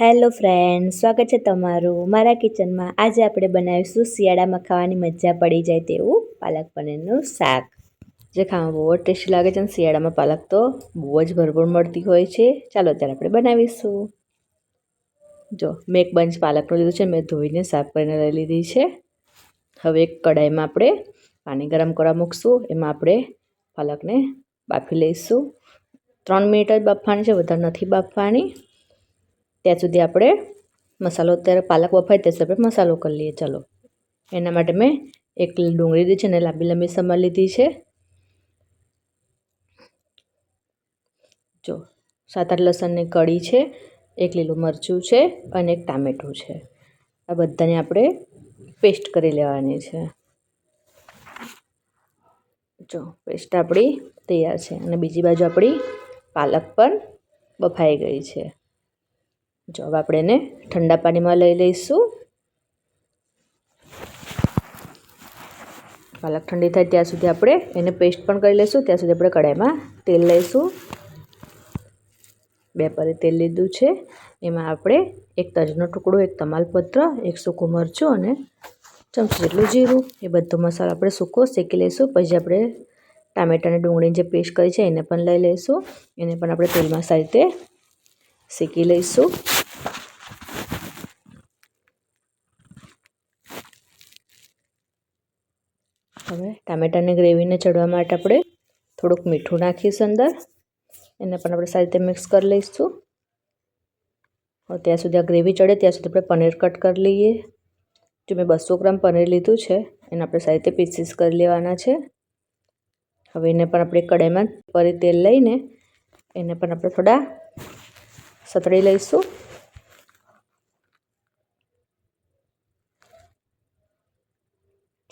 Hello friend, સ્વાગત છે તમારું મારા કિચનમાં. આજે આપણે બનાવીશું શિયાળામાં ખાવાની મજા પડી જાય તેવું પાલક પનીરનું શાક. જે ખાવામાં બહુ જ ટેસ્ટી લાગે છે અને શિયાળામાં પાલક તો બહુ જ ભરપૂર મળતી હોય છે. ચાલો અત્યારે આપણે બનાવીશું. જો, મેં એક બંચ પાલકનું લીધું છે, મેં ધોઈને સાફ કરીને લઈ લીધી છે. હવે એક કઢાઈમાં આપણે પાણી ગરમ કરવા મૂકશું, એમાં આપણે પાલકને બાફી લઈશું. ત્રણ મિનિટ જ બાફવાની છે, વધારે નથી બાફવાની. ત્યાં સુધી આપણે મસાલો અત્યારે પાલક બફાય ત્યાં સુધી આપણે મસાલો કરી લઈએ. ચાલો. એના માટે મેં એક ડુંગળી લીધી છે ને લાંબી લાંબી સમાર લીધી છે. જો, સાત આઠ લસણની કળી છે, એક લીલું મરચું છે અને એક ટામેટું છે. આ બધાને આપણે પેસ્ટ કરી લેવાની છે. જો, પેસ્ટ આપણી તૈયાર છે અને બીજી બાજુ આપણી પાલક પણ બફાઈ ગઈ છે. જો હવે આપણે એને ઠંડા પાણીમાં લઈ લઈશું. પાલક ઠંડી થાય ત્યાં સુધી આપણે એને પેસ્ટ પણ કરી લઈશું. ત્યાં સુધી આપણે કઢાઈમાં તેલ લઈશું. બે પરી તેલ લીધું છે. એમાં આપણે એક તજનો ટુકડો, એક તમાલપત્ર, એક સૂકું મરચું અને ચમચી જેટલું જીરું. એ બધો મસાલો આપણે સૂકો શેકી લઈશું. પછી આપણે ટામેટાની ડુંગળીની જે પેસ્ટ કરી છે એને પણ લઈ લઈશું. એને પણ આપણે તેલમાં સારી રીતે શેકી લઈશું હવે ટામેટાની ગ્રેવીને ચડવા માટે આપણે થોડુંક મીઠું નાખીશું અંદર. એને પણ આપણે સારી રીતે મિક્સ કરી લઈશું. ત્યાં સુધી આ ગ્રેવી ચડે, ત્યાં સુધી આપણે પનીર કટ કરી લઈએ. જો મેં બસો ગ્રામ પનીર લીધું છે, એને આપણે સારી રીતે પીસીસ કરી લેવાના છે. હવે એને પણ આપણે કડાઈમાં ફરી તેલ લઈને એને પણ આપણે થોડા સતળી લઈશું.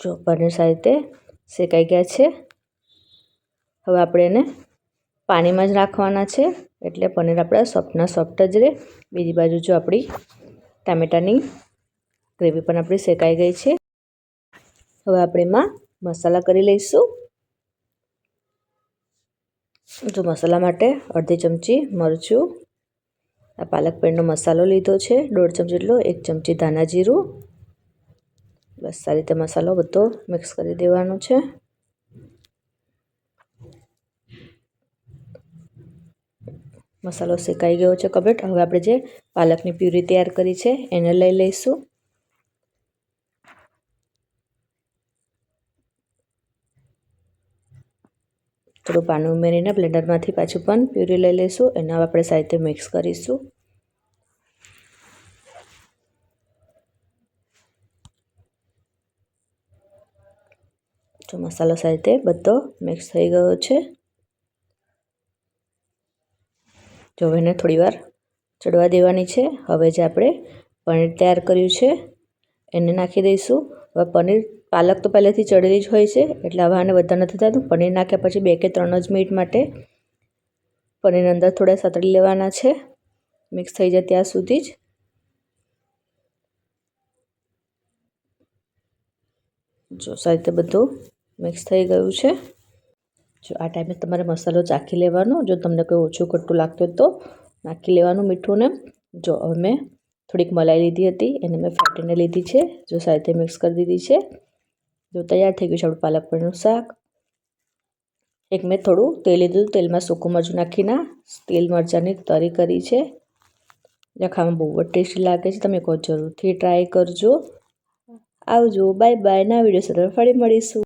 જો પનીર સારી રીતે શેકાઈ ગયા છે. હવે આપણે એને પાણીમાં જ રાખવાના છે. એટલે પનીર આપણા સોફ્ટના સોફ્ટ જ રહે. બીજી બાજુ જો આપણી ટામેટાની ગ્રેવી પણ આપણી શેકાઈ ગઈ છે. હવે આપણે એમાં મસાલા કરી લઈશું. જો મસાલા માટે અડધી ચમચી મરચું આ પાલક પનીરનો મસાલો લીધો છે. દોઢ ચમચી જેટલો, એક ચમચી ધાના જીરું. બસ સારી રીતે મસાલો બધો મિક્સ કરી દેવાનો છે. મસાલો શેકાઈ ગયો છે કબેટ. હવે આપણે જે પાલકની પ્યુરી તૈયાર કરી છે, એને લઈ લઈશું. થોડું પાણી ઉમેરીને બ્લેન્ડરમાંથી પાછું પણ પ્યુરી લઈ લઈશું. એને આપણે સારી મિક્સ કરીશું. જો મસાલો સારી બધો મિક્સ થઈ ગયો છે. જો એને થોડીવાર ચડવા દેવાની છે. હવે જે આપણે પનીર તૈયાર કર્યું છે, એને નાખી દઈશું. હવે પનીર પાલક તો પહેલેથી ચડેલી જ હોય છે, એટલે હવે આને બધા નથી થતું. પનીર નાખ્યા પછી બે કે ત્રણ જ મિનિટ માટે પનીર અંદર થોડા સતળી લેવાના છે. મિક્સ થઈ જાય ત્યાં સુધી જ. જો સારી રીતે બધું મિક્સ થઈ ગયું છે. જો આ ટાઈમે તમારે મસાલો ચાખી લેવાનો. જો તમને કોઈ ઓછું ખટ્ટું લાગતું તો નાખી લેવાનું મીઠું ને. જો હવે મેં થોડીક મલાઈ લીધી હતી, એને મેં ફાટીને લીધી છે. જો સારી મિક્સ કરી દીધી છે. જો તૈયાર થઈ ગયું છે આપણું પાલક પનીરનું શાક. એક મેં થોડું તેલ લીધું, તેલમાં સૂકું મરચું નાખીને તેલ મરચાંની તરી કરી છે. ખાવામાં બહુ જ ટેસ્ટી લાગે છે, તમે કહો જરૂરથી ટ્રાય કરજો. આવજો બાય બાય ના વીડિયો સાથે ફરી મળીશું.